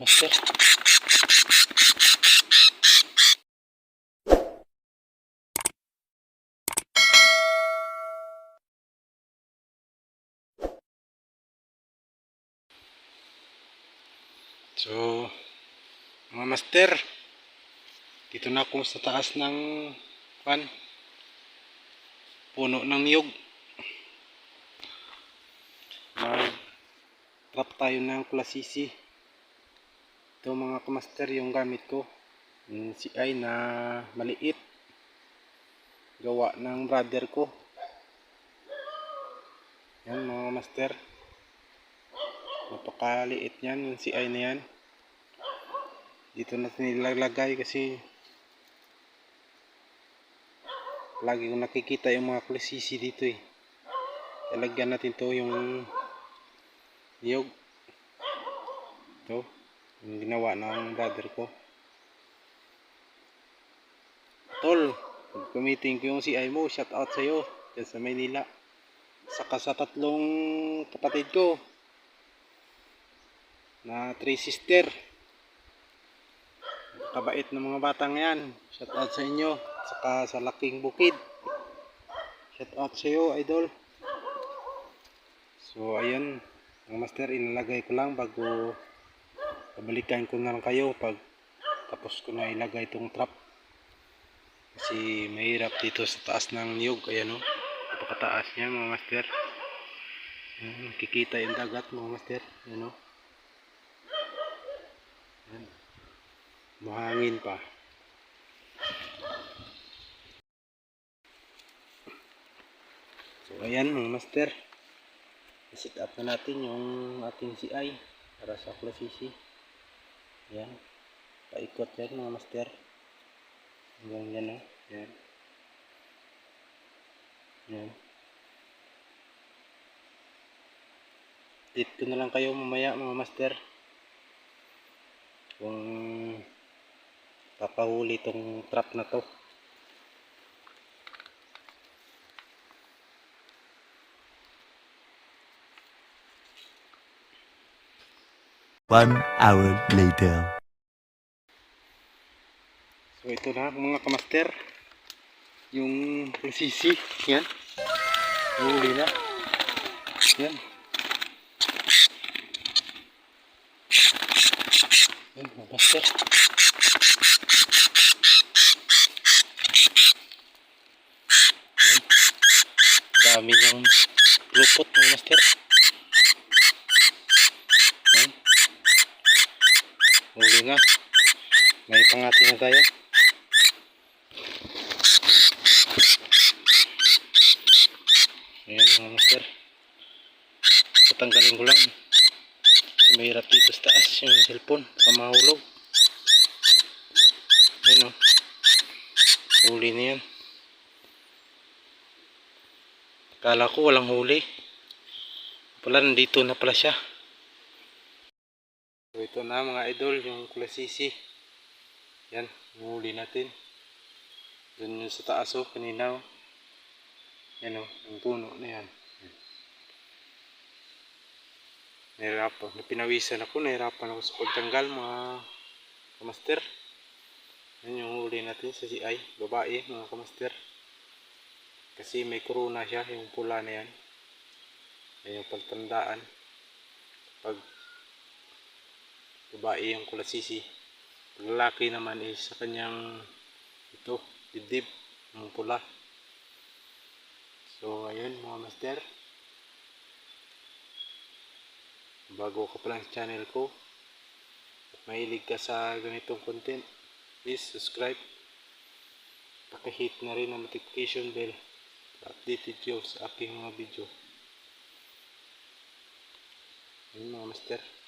master. So, mga master, dito na ako sa taas ng pan, puno ng niyog. Mag-trap tayo ng kulasisi. Ito mga kamaster yung gamit ko. Yung CI na maliit. Gawa ng brother ko. Yan mga master. Napakaliit yan yung CI na yan. Dito natin nilalagay kasi lagi ko nakikita yung mga kulisisi dito eh. Lalagyan natin to yung niyog. Ito. Yung ginawa ng brother ko. Tol, gamitin ko yung CI mo. Shout out sa'yo. Dyan sa Maynila. Saka sa tatlong kapatid ko. Na three sister. Kabait ng mga batang yan. Shout out sa inyo. Saka sa laking bukid. Shout out sa iyo, idol. So, ayan. Mga master, inalagay ko lang bago pabalikan ko na lang kayo pag tapos ko na ilagay itong trap. Kasi mahirap dito sa taas ng niyog. Ayan o. Napakataas niya mga master. Ayan, kikita yung dagat mga master. Ayan o. Ayan. Mahangin pa. So ayan mga master. I-set up na natin yung ating CI para sa klasisi. Ayan. Paikot yan mga master. Hanggang yan o. Ayan. Ayan. Date ko na lang kayo mamaya mga master. Kung papahuli itong trap na to. One hour later. So ito na mga kamaster. Yung sisi. Yan. Huli na. Yan. Yan mga kamaster. Yan. Dami ng lupot mga master. Yan. Huli na. May pangati na tayo. Ayan mga master. Tatanggalin ko lang. Kasi mahirap dito sa taas yung cellphone. Baka mahulog. Ayan o. Huli na yan. Kala ko walang huli. Pala nandito na pala siya. So ito na mga idol, yung kulasisi. Yan, huli natin. Doon yung sa taas oh, kanina oh. Yan o, yung puno na yan. Nahirapan, napinawisan ako, nahirapan ako sa pagtanggal mga kamaster. Yan yung huli natin sa CI, babae mga kamaster. Kasi may corona siya, yung pula na yan. Yan yung pagtandaan. Pag babae yung kulasisi. Pag lalaki naman is sa kanyang ito, dibdib, yung pula. So, ayun mga master. Bago ka pa channel ko, mahilig ka sa ganitong content, please subscribe. Pakihit na rin ang notification bell updated kayo sa aking mga video. Ayun mga master.